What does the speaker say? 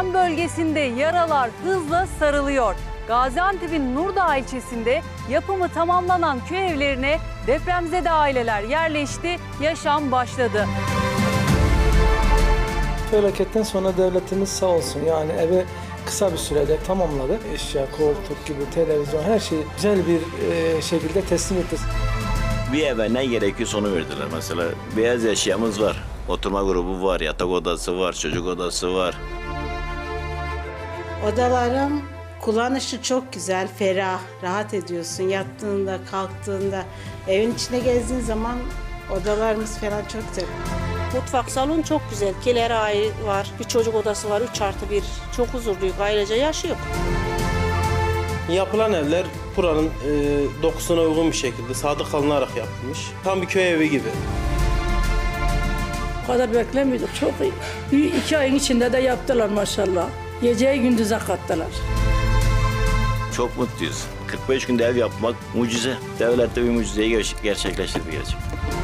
bölgesinde yaralar hızla sarılıyor. Gaziantep'in Nurdağ ilçesinde yapımı tamamlanan köy evlerine depremzede aileler yerleşti, yaşam başladı. Felaketten sonra devletimiz sağ olsun yani eve kısa bir sürede tamamladı. Eşya, koltuk gibi, televizyon her şeyi güzel bir e, şekilde teslim etti. Bir eve ne gerekiyorsa onu verdiler mesela. Beyaz eşyamız var. Oturma grubu var, yatak odası var, çocuk odası var. Odalarım kullanışı çok güzel, ferah, rahat ediyorsun yattığında, kalktığında. Evin içine gezdiğin zaman odalarımız falan çok güzel. Mutfak salon çok güzel. Kileri ayrı var. Bir çocuk odası var. 3 artı 1. Çok huzurluyuz. Ailece yaşıyor. Yapılan evler buranın e, dokusuna uygun bir şekilde sadık kalınarak yapılmış. Tam bir köy evi gibi. O kadar beklemiyorduk. Çok iyi. İki ayın içinde de yaptılar maşallah. Geceyi gündüze kattılar. Çok mutluyuz. 45 günde ev yapmak mucize. Devlet de bir mucizeyi ger- gerçekleştirdi gerçekten.